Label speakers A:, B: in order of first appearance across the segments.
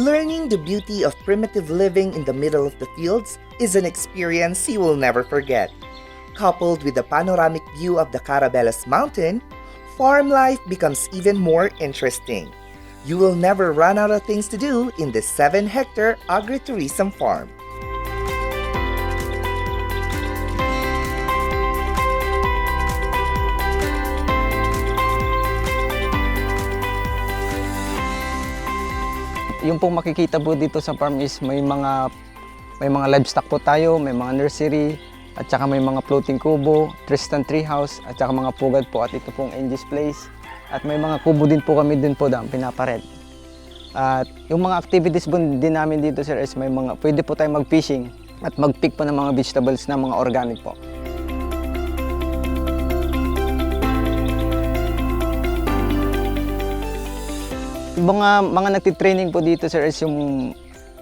A: Learning the beauty of primitive living in the middle of the fields is an experience you will never forget. Coupled with the panoramic view of the Carabelas Mountain, farm life becomes even more interesting. You will never run out of things to do in this 7 hectare agritourism farm.
B: Yung pong makikita po dito sa farm is may mga may mga livestock po tayo, may mga nursery, at saka may mga floating kubo, Tristan Treehouse, at saka mga pugad po at ito pong Angie's Place. At may mga kubo din po kami din po na pinapared. At yung mga activities po din namin dito sir is may mga, pwede po tayo mag-fishing at mag-pick po ng mga vegetables na mga organic po. Mga, mga nagtitraining po dito sir is yung,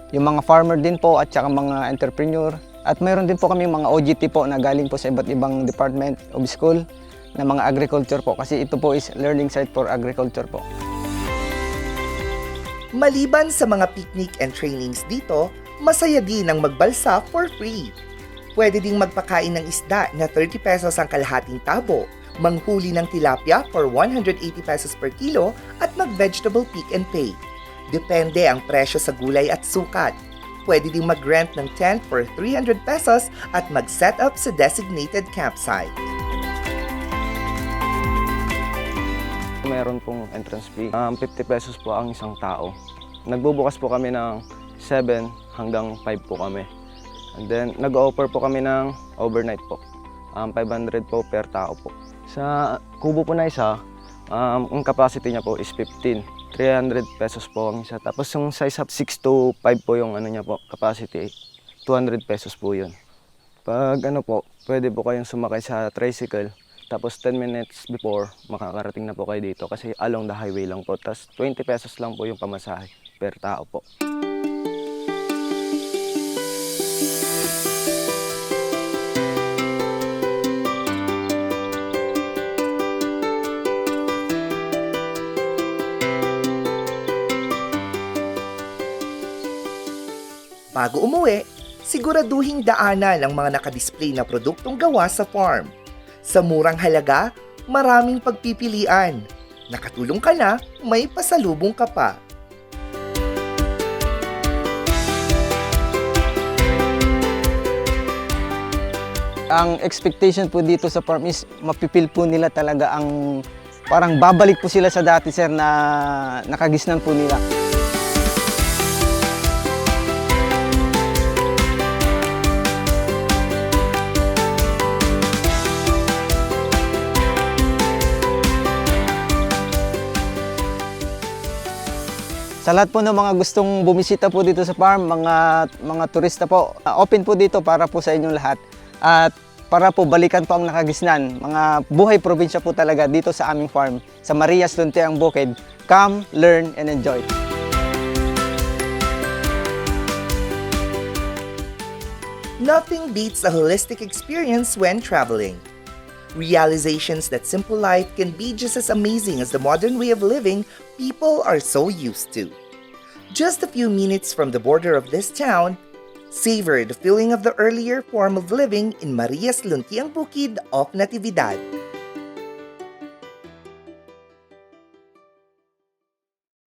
B: yung mga farmer din po at saka mga entrepreneur. At mayroon din po kami mga OGT po na galing po sa iba't ibang department of school na mga agriculture po kasi ito po is learning site for agriculture po.
A: Maliban sa mga picnic and trainings dito, masaya din ang magbalsa for free. Pwede ding magpakain ng isda na 30 pesos ang kalahating tabo, manghuli ng tilapia for 180 pesos per kilo at mag-vegetable pick and pay. Depende ang presyo sa gulay at sukat. Pwede ding mag-rent ng tent for 300 pesos at mag-set up sa designated campsite.
C: Meron pong entrance fee. Um, 50 pesos po ang isang tao. Nagbubukas po kami ng 7 hanggang 5 po kami. And then, nag-offer po kami ng overnight po. Um, 500 po per tao po. Sa kubo po na isa, um, ang capacity niya po is 15. 300 pesos po ang isa. Tapos yung size up 6 to 5 po yung ano niya po, capacity. 200 pesos po yun. Pag ano po, pwede po kayong sumakay sa tricycle. Tapos 10 minutes before, makakarating na po kayo dito kasi along the highway lang po. Tapos 20 pesos lang po yung pamasahe per tao po.
A: Bago umuwi, siguraduhing daanan ang mga nakadisplay na produktong gawa sa farm. Sa murang halaga, maraming pagpipilian. Nakatulong ka na, may pasalubong ka pa.
B: Ang expectation po dito sa farm is mapipil po nila talaga ang parang babalik po sila sa dati sir na nakagisnan po nila. Sa lahat po ng mga gustong bumisita po dito sa farm, mga mga turista po, uh, open po dito para po sa inyong lahat. At para po balikan po ang nakagisnan, mga buhay probinsya po talaga dito sa aming farm, sa Marias Luntiang Bukid. Come, learn, and enjoy.
A: Nothing beats a holistic experience when traveling. Realizations that simple life can be just as amazing as the modern way of living people are so used to. Just a few minutes from the border of this town, savor the feeling of the earlier form of living in Marias Luntiang Bukid of Natividad.